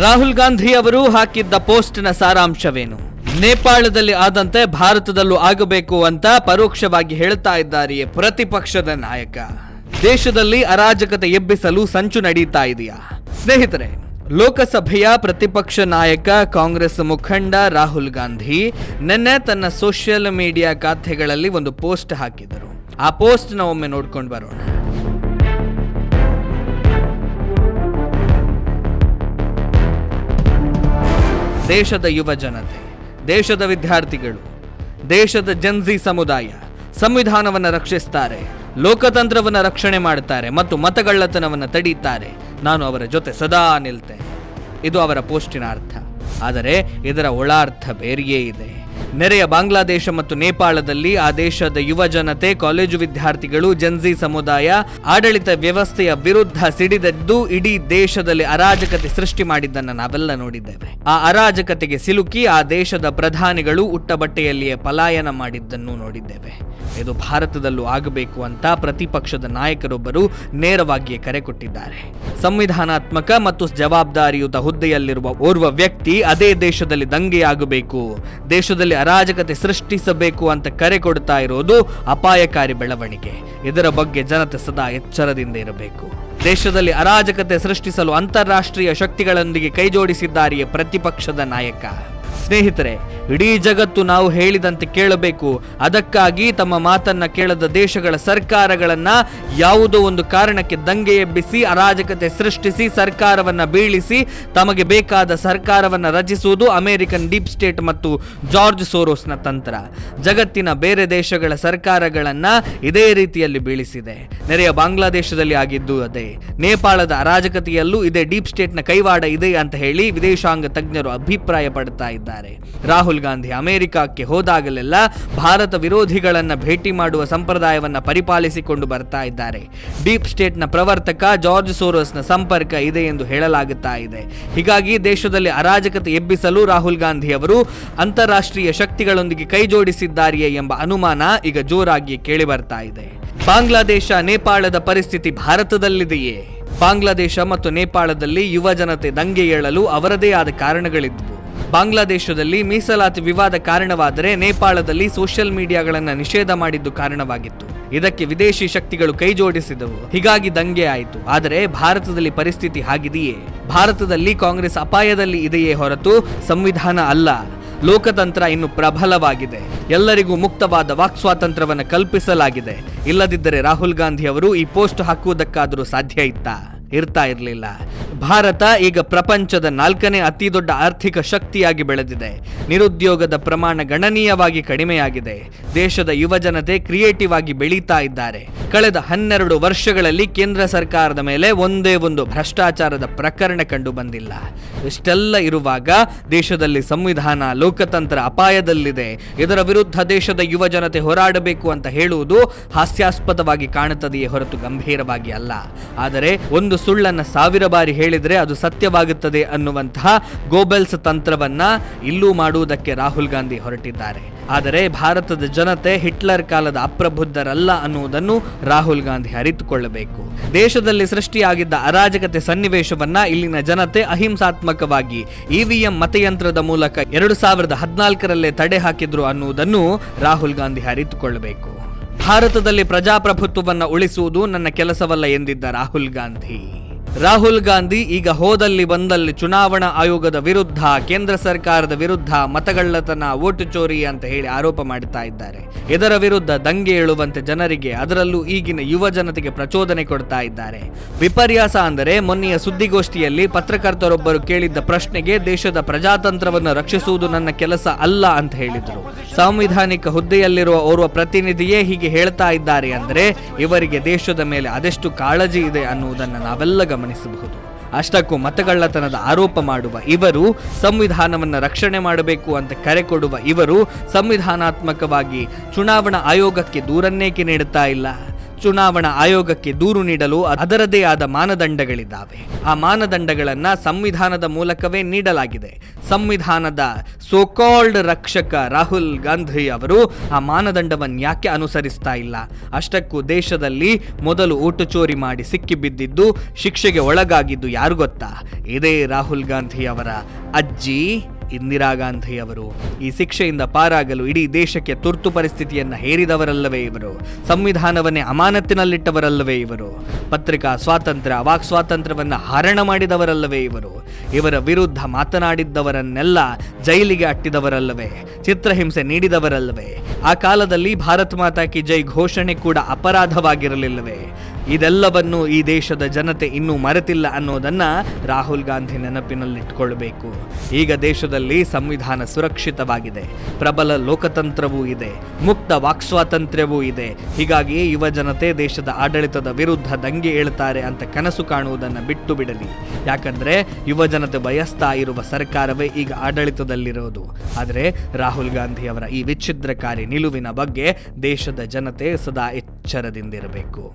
ರಾಹುಲ್ ಗಾಂಧಿ ಅವರು ಹಾಕಿದ್ದ ಪೋಸ್ಟ್ನ ಸಾರಾಂಶವೇನು? ನೇಪಾಳದಲ್ಲಿ ಆದಂತೆ ಭಾರತದಲ್ಲೂ ಆಗಬೇಕು ಅಂತ ಪರೋಕ್ಷವಾಗಿ ಹೇಳ್ತಾ ಇದ್ದಾರೆ ಪ್ರತಿಪಕ್ಷದ ನಾಯಕ. ದೇಶದಲ್ಲಿ ಅರಾಜಕತೆ ಎಬ್ಬಿಸಲು ಸಂಚು ನಡೀತಾ ಇದೆಯಾ? ಸ್ನೇಹಿತರೆ, ಲೋಕಸಭೆಯ ಪ್ರತಿಪಕ್ಷ ನಾಯಕ, ಕಾಂಗ್ರೆಸ್ ಮುಖಂಡ ರಾಹುಲ್ ಗಾಂಧಿ ನಿನ್ನೆ ತನ್ನ ಸೋಷಿಯಲ್ ಮೀಡಿಯಾ ಖಾತೆಗಳಲ್ಲಿ ಒಂದು ಪೋಸ್ಟ್ ಹಾಕಿದರು ಆ ಪೋಸ್ಟ್ನ ಒಮ್ಮೆ ನೋಡ್ಕೊಂಡು ಬರೋಣ. ದೇಶದ ಯುವ ಜನತೆ, ದೇಶದ ವಿದ್ಯಾರ್ಥಿಗಳು, ದೇಶದ ಜನ್ಜಿ ಸಮುದಾಯ ಸಂವಿಧಾನವನ್ನು ರಕ್ಷಿಸ್ತಾರೆ, ಲೋಕತಂತ್ರವನ್ನು ರಕ್ಷಣೆ ಮಾಡುತ್ತಾರೆ ಮತ್ತು ಮತಗಳ್ಳತನವನ್ನು ತಡೆಯುತ್ತಾರೆ ನಾನು ಅವರ ಜೊತೆ ಸದಾ ನಿಲ್ತೇನೆ. ಇದು ಅವರ ಪೋಸ್ಟಿನ ಅರ್ಥ. ಆದರೆ ಇದರ ಒಳಾರ್ಥ ಬೇರೆಯೇ ಇದೆ. ನೆರೆಯ ಬಾಂಗ್ಲಾದೇಶ ಮತ್ತು ನೇಪಾಳದಲ್ಲಿ ಆ ದೇಶದ ಯುವ ಜನತೆ, ಕಾಲೇಜು ವಿದ್ಯಾರ್ಥಿಗಳು ಜನ್ಜಿ ಸಮುದಾಯ, ಆಡಳಿತ ವ್ಯವಸ್ಥೆಯ ವಿರುದ್ಧ ಸಿಡಿದದ್ದು ಇಡೀ ದೇಶದಲ್ಲಿ ಅರಾಜಕತೆ ಸೃಷ್ಟಿ ಮಾಡಿದ್ದನ್ನು ನಾವೆಲ್ಲ ನೋಡಿದ್ದೇವೆ. ಆ ಅರಾಜಕತೆಗೆ ಸಿಲುಕಿ ಆ ದೇಶದ ಪ್ರಧಾನಿಗಳು ಉಟ್ಟ ಬಟ್ಟೆಯಲ್ಲಿಯೇ ಪಲಾಯನ ಮಾಡಿದ್ದನ್ನು ನೋಡಿದ್ದೇವೆ. ಇದು ಭಾರತದಲ್ಲೂ ಆಗಬೇಕು ಅಂತ ಪ್ರತಿಪಕ್ಷದ ನಾಯಕರೊಬ್ಬರು ನೇರವಾಗಿಯೇ ಕರೆ ಕೊಟ್ಟಿದ್ದಾರೆ. ಸಂವಿಧಾನಾತ್ಮಕ ಮತ್ತು ಜವಾಬ್ದಾರಿಯುತ ಹುದ್ದೆಯಲ್ಲಿರುವ ಓರ್ವ ವ್ಯಕ್ತಿ ಅದೇ ದೇಶದಲ್ಲಿ ದಂಗೆಯಾಗಬೇಕು. ದೇಶದಲ್ಲಿ ಅರಾಜಕತೆ ಸೃಷ್ಟಿಸಬೇಕು ಅಂತ ಕರೆ ಕೊಡ್ತಾ ಇರೋದು ಅಪಾಯಕಾರಿ ಬೆಳವಣಿಗೆ. ಇದರ ಬಗ್ಗೆ ಜನತೆ ಸದಾ ಎಚ್ಚರದಿಂದ ಇರಬೇಕು. ದೇಶದಲ್ಲಿ ಅರಾಜಕತೆ ಸೃಷ್ಟಿಸಲು ಅಂತಾರಾಷ್ಟ್ರೀಯ ಶಕ್ತಿಗಳೊಂದಿಗೆ ಕೈಜೋಡಿಸಿದ್ದಾರೆಯೇ ಪ್ರತಿಪಕ್ಷದ ನಾಯಕ. ಸ್ನೇಹಿತರೆ, ಇಡೀ ಜಗತ್ತು ನಾವು ಹೇಳಿದಂತೆ ಕೇಳಬೇಕು. ಅದಕ್ಕಾಗಿ ತಮ್ಮ ಮಾತನ್ನ ಕೇಳದ ದೇಶಗಳ ಸರ್ಕಾರಗಳನ್ನ ಯಾವುದೋ ಒಂದು ಕಾರಣಕ್ಕೆ ದಂಗೆ ಎಬ್ಬಿಸಿ, ಅರಾಜಕತೆ ಸೃಷ್ಟಿಸಿ, ಸರ್ಕಾರವನ್ನ ಬೀಳಿಸಿ, ತಮಗೆ ಬೇಕಾದ ಸರ್ಕಾರವನ್ನ ರಚಿಸುವುದು ಅಮೆರಿಕನ್ ಡೀಪ್ ಸ್ಟೇಟ್ ಮತ್ತು ಜಾರ್ಜ್ ಸೋರೋಸ್ನ ತಂತ್ರ. ಜಗತ್ತಿನ ಬೇರೆ ದೇಶಗಳ ಸರ್ಕಾರಗಳನ್ನ ಇದೇ ರೀತಿಯಲ್ಲಿ ಬೀಳಿಸಿದೆ. ನೆರೆಯ ಬಾಂಗ್ಲಾದೇಶದಲ್ಲಿ ಆಗಿದ್ದು ಅದೇ. ನೇಪಾಳದ ಅರಾಜಕತೆಯಲ್ಲೂ ಇದೇ ಡೀಪ್ ಸ್ಟೇಟ್ನ ಕೈವಾಡ ಇದೆ ಅಂತ ಹೇಳಿ ವಿದೇಶಾಂಗ ತಜ್ಞರು ಅಭಿಪ್ರಾಯ ಪಡ್ತಾ ರಾಹುಲ್ ಗಾಂಧಿ ಅಮೆರಿಕಕ್ಕೆ ಹೋದಾಗಲೆಲ್ಲ ಭಾರತ ವಿರೋಧಿಗಳನ್ನ ಭೇಟಿ ಮಾಡುವ ಸಂಪ್ರದಾಯವನ್ನ ಪರಿಪಾಲಿಸಿಕೊಂಡು ಬರ್ತಾ ಇದ್ದಾರೆ. ಡೀಪ್ ಸ್ಟೇಟ್ನ ಪ್ರವರ್ತಕ ಜಾರ್ಜ್ ಸೋರೋಸ್ನ ಸಂಪರ್ಕ ಇದೆ ಎಂದು ಹೇಳಲಾಗುತ್ತಾ ಇದೆ. ಹೀಗಾಗಿ ದೇಶದಲ್ಲಿ ಅರಾಜಕತೆ ಎಬ್ಬಿಸಲು ರಾಹುಲ್ ಗಾಂಧಿ ಅವರು ಅಂತಾರಾಷ್ಟ್ರೀಯ ಶಕ್ತಿಗಳೊಂದಿಗೆ ಕೈಜೋಡಿಸಿದ್ದಾರೆಯೇ ಎಂಬ ಅನುಮಾನ ಈಗ ಜೋರಾಗಿ ಕೇಳಿ ಬರ್ತಾ ಇದೆ. ಬಾಂಗ್ಲಾದೇಶ, ನೇಪಾಳದ ಪರಿಸ್ಥಿತಿ ಭಾರತದಲ್ಲಿದೆಯೇ? ಬಾಂಗ್ಲಾದೇಶ ಮತ್ತು ನೇಪಾಳದಲ್ಲಿ ಯುವ ಜನತೆ ದಂಗೆ ಏಳಲು ಅವರದೇ ಆದ ಕಾರಣಗಳಿದ್ವು. ಬಾಂಗ್ಲಾದೇಶದಲ್ಲಿ ಮೀಸಲಾತಿ ವಿವಾದ ಕಾರಣವಾದರೆ ನೇಪಾಳದಲ್ಲಿ ಸೋಷಿಯಲ್ ಮೀಡಿಯಾಗಳನ್ನು ನಿಷೇಧ ಮಾಡಿದ್ದು ಕಾರಣವಾಗಿತ್ತು. ಇದಕ್ಕೆ ವಿದೇಶಿ ಶಕ್ತಿಗಳು ಕೈಜೋಡಿಸಿದವು ಹೀಗಾಗಿ ದಂಗೆ ಆಯಿತು. ಆದರೆ ಭಾರತದಲ್ಲಿ ಪರಿಸ್ಥಿತಿ ಹಾಗಿದೆಯೇ? ಭಾರತದಲ್ಲಿ ಕಾಂಗ್ರೆಸ್ ಅಪಾಯದಲ್ಲಿ ಇದೆಯೇ ಹೊರತು ಸಂವಿಧಾನ ಅಲ್ಲ. ಲೋಕತಂತ್ರ ಇನ್ನು ಪ್ರಬಲವಾಗಿದೆ. ಎಲ್ಲರಿಗೂ ಮುಕ್ತವಾದ ವಾಕ್ ಸ್ವಾತಂತ್ರ್ಯವನ್ನು ಕಲ್ಪಿಸಲಾಗಿದೆ. ಇಲ್ಲದಿದ್ದರೆ ರಾಹುಲ್ ಗಾಂಧಿ ಅವರು ಈ ಪೋಸ್ಟ್ ಹಾಕುವುದಕ್ಕಾದರೂ ಸಾಧ್ಯ ಇತ್ತಾ? ಇರ್ತಾ ಇರಲಿಲ್ಲ. ಭಾರತ ಈಗ ಪ್ರಪಂಚದ ನಾಲ್ಕನೇ ಅತಿ ದೊಡ್ಡ ಆರ್ಥಿಕ ಶಕ್ತಿಯಾಗಿ ಬೆಳೆದಿದೆ. ನಿರುದ್ಯೋಗದ ಪ್ರಮಾಣ ಗಣನೀಯವಾಗಿ ಕಡಿಮೆಯಾಗಿದೆ. ದೇಶದ ಯುವಜನತೆ ಕ್ರಿಯೇಟಿವ್ ಆಗಿ ಬೆಳೀತಾ ಇದ್ದಾರೆ. ಕಳೆದ ಹನ್ನೆರಡು ವರ್ಷಗಳಲ್ಲಿ ಕೇಂದ್ರ ಸರ್ಕಾರದ ಮೇಲೆ ಒಂದೇ ಒಂದು ಭ್ರಷ್ಟಾಚಾರದ ಪ್ರಕರಣ ಕಂಡು ಬಂದಿಲ್ಲ. ಇಷ್ಟೆಲ್ಲ ಇರುವಾಗ ದೇಶದಲ್ಲಿ ಸಂವಿಧಾನ, ಲೋಕತಂತ್ರ ಅಪಾಯದಲ್ಲಿದೆ. ಇದರ ವಿರುದ್ಧ ದೇಶದ ಯುವಜನತೆ ಹೋರಾಡಬೇಕು ಅಂತ ಹೇಳುವುದು ಹಾಸ್ಯಾಸ್ಪದವಾಗಿ ಕಾಣುತ್ತದೆಯೇ ಹೊರತು ಗಂಭೀರವಾಗಿ ಅಲ್ಲ. ಆದರೆ ಒಂದು ಸುಳ್ಳನ್ನ ಸಾವಿರ ಬಾರಿ ಹೇಳಿದರೆ ಅದು ಸತ್ಯವಾಗುತ್ತದೆ ಅನ್ನುವಂತಹ ಗೋಬೆಲ್ಸ್ ತಂತ್ರವನ್ನ ಇಲ್ಲೂ ಮಾಡುವುದಕ್ಕೆ ರಾಹುಲ್ ಗಾಂಧಿ ಹೊರಟಿದ್ದಾರೆ. ಆದರೆ ಭಾರತದ ಜನತೆ ಹಿಟ್ಲರ್ ಕಾಲದ ಅಪ್ರಬುದ್ಧರಲ್ಲ ಅನ್ನುವುದನ್ನು ರಾಹುಲ್ ಗಾಂಧಿ ಅರಿತುಕೊಳ್ಳಬೇಕು. ದೇಶದಲ್ಲಿ ಸೃಷ್ಟಿಯಾಗಿದ್ದ ಅರಾಜಕತೆ ಸನ್ನಿವೇಶವನ್ನ ಇಲ್ಲಿನ ಜನತೆ ಅಹಿಂಸಾತ್ಮಕವಾಗಿ ಇವಿಎಂ ಮತಯಂತ್ರದ ಮೂಲಕ ಎರಡು ಸಾವಿರದ ಹದಿನಾಲ್ಕರಲ್ಲೇ ತಡೆ ಹಾಕಿದ್ರು ಅನ್ನುವುದನ್ನು ರಾಹುಲ್ ಗಾಂಧಿ ಅರಿತುಕೊಳ್ಳಬೇಕು. ಭಾರತದಲ್ಲಿ ಪ್ರಜಾಪ್ರಭುತ್ವವನ್ನ ಉಳಿಸುವುದು ನನ್ನ ಕೆಲಸವಲ್ಲ ಎಂದಿದ್ದ ರಾಹುಲ್ ಗಾಂಧಿ. ರಾಹುಲ್ ಗಾಂಧಿ ಈಗ ಹೋದಲ್ಲಿ ಬಂದಲ್ಲಿ ಚುನಾವಣಾ ಆಯೋಗದ ವಿರುದ್ಧ, ಕೇಂದ್ರ ಸರ್ಕಾರದ ವಿರುದ್ಧ ಮತಗಳ್ಳತನ, ಓಟು ಚೋರಿ ಅಂತ ಹೇಳಿ ಆರೋಪ ಮಾಡುತ್ತಾ ಇದ್ದಾರೆ. ಇದರ ವಿರುದ್ಧ ದಂಗೆ ಏಳುವಂತೆ ಜನರಿಗೆ, ಅದರಲ್ಲೂ ಈಗಿನ ಯುವ ಜನತೆಗೆ ಪ್ರಚೋದನೆ ಕೊಡ್ತಾ ಇದ್ದಾರೆ. ವಿಪರ್ಯಾಸ ಅಂದರೆ ಮೊನ್ನೆಯ ಸುದ್ದಿಗೋಷ್ಠಿಯಲ್ಲಿ ಪತ್ರಕರ್ತರೊಬ್ಬರು ಕೇಳಿದ್ದ ಪ್ರಶ್ನೆಗೆ ದೇಶದ ಪ್ರಜಾತಂತ್ರವನ್ನು ರಕ್ಷಿಸುವುದು ನನ್ನ ಕೆಲಸ ಅಲ್ಲ ಅಂತ ಹೇಳಿದರು. ಸಾಂವಿಧಾನಿಕ ಹುದ್ದೆಯಲ್ಲಿರುವ ಓರ್ವ ಪ್ರತಿನಿಧಿಯೇ ಹೀಗೆ ಹೇಳ್ತಾ ಇದ್ದಾರೆ ಅಂದರೆ, ಇವರಿಗೆ ದೇಶದ ಮೇಲೆ ಅದೆಷ್ಟು ಕಾಳಜಿ ಇದೆ ಅನ್ನುವುದನ್ನು ನಾವೆಲ್ಲ ಗಮನಿಸಬಹುದು. ಅಷ್ಟಕ್ಕೂ ಮತಗಳ್ಳತನದ ಆರೋಪ ಮಾಡುವ ಇವರು ಸಂವಿಧಾನವನ್ನು ರಕ್ಷಣೆ ಮಾಡಬೇಕು ಅಂತ ಕರೆ ಕೊಡುವ ಇವರು ಸಂವಿಧಾನಾತ್ಮಕವಾಗಿ ಚುನಾವಣಾ ಆಯೋಗಕ್ಕೆ ದೂರನ್ನೇಕೆ ನೀಡುತ್ತಾ ಇಲ್ಲ. ಚುನಾವಣಾ ಆಯೋಗಕ್ಕೆ ದೂರು ನೀಡಲು ಅದರದೇ ಆದ ಮಾನದಂಡಗಳಿದ್ದಾವೆ. ಆ ಮಾನದಂಡಗಳನ್ನು ಸಂವಿಧಾನದ ಮೂಲಕವೇ ನೀಡಲಾಗಿದೆ. ಸಂವಿಧಾನದ ಸೋಕಾಲ್ಡ್ ರಕ್ಷಕ ರಾಹುಲ್ ಗಾಂಧಿ ಅವರು ಆ ಮಾನದಂಡವನ್ನು ಯಾಕೆ ಅನುಸರಿಸ್ತಾ ಇಲ್ಲ? ಅಷ್ಟಕ್ಕೂ ದೇಶದಲ್ಲಿ ಮೊದಲು ಓಟು ಚೋರಿ ಮಾಡಿ ಸಿಕ್ಕಿಬಿದ್ದಿದ್ದು ಶಿಕ್ಷೆಗೆ ಒಳಗಾಗಿದ್ದು ಯಾರು ಗೊತ್ತಾ? ಇದೇ ರಾಹುಲ್ ಗಾಂಧಿ ಅವರ ಅಜ್ಜಿ. ಇಂದಿರಾ ಗಾಂಧಿ ಅವರು ಈ ಶಿಕ್ಷೆಯಿಂದ ಪಾರಾಗಲು ಇಡೀ ದೇಶಕ್ಕೆ ತುರ್ತು ಪರಿಸ್ಥಿತಿಯನ್ನ ಹೇರಿದವರಲ್ಲವೇ ಇವರು. ಸಂವಿಧಾನವನ್ನೇ ಅಮಾನತ್ತಿನಲ್ಲಿಟ್ಟವರಲ್ಲವೇ ಇವರು. ಪತ್ರಿಕಾ ಸ್ವಾತಂತ್ರ್ಯ, ವಾಕ್ ಸ್ವಾತಂತ್ರ್ಯವನ್ನ ಹರಣ ಮಾಡಿದವರಲ್ಲವೇ ಇವರು. ಇವರ ವಿರುದ್ಧ ಮಾತನಾಡಿದ್ದವರನ್ನೆಲ್ಲ ಜೈಲಿಗೆ ಅಟ್ಟಿದವರಲ್ಲವೇ, ಚಿತ್ರಹಿಂಸೆ ನೀಡಿದವರಲ್ಲವೇ. ಆ ಕಾಲದಲ್ಲಿ ಭಾರತ್ ಮಾತಾ ಕಿ ಜೈ ಘೋಷಣೆ ಕೂಡ ಅಪರಾಧವಾಗಿರಲಿಲ್ಲವೇ. ಇದೆಲ್ಲವನ್ನು ಈ ದೇಶದ ಜನತೆ ಇನ್ನೂ ಮರೆತಿಲ್ಲ ಅನ್ನೋದನ್ನ ರಾಹುಲ್ ಗಾಂಧಿ ನೆನಪಿನಲ್ಲಿಟ್ಕೊಳ್ಬೇಕು. ಈಗ ದೇಶದಲ್ಲಿ ಸಂವಿಧಾನ ಸುರಕ್ಷಿತವಾಗಿದೆ. ಪ್ರಬಲ ಲೋಕತಂತ್ರವೂ ಇದೆ. ಮುಕ್ತ ವಾಕ್ಸ್ವಾತಂತ್ರ್ಯವೂ ಇದೆ. ಹೀಗಾಗಿ ಯುವ ಜನತೆ ದೇಶದ ಆಡಳಿತದ ವಿರುದ್ಧ ದಂಗೆ ಏಳ್ತಾರೆ ಅಂತ ಕನಸು ಕಾಣುವುದನ್ನು ಬಿಟ್ಟು ಬಿಡಲಿ. ಯಾಕಂದ್ರೆ ಯುವ ಜನತೆ ಬಯಸ್ತಾ ಇರುವ ಸರ್ಕಾರವೇ ಈಗ ಆಡಳಿತದಲ್ಲಿರೋದು. ಆದರೆ ರಾಹುಲ್ ಗಾಂಧಿ ಅವರ ಈ ವಿಚ್ಛಿದ್ರಕಾರಿ ನಿಲುವಿನ ಬಗ್ಗೆ ದೇಶದ ಜನತೆ ಸದಾ ಎಚ್ಚರದಿಂದಿರಬೇಕು.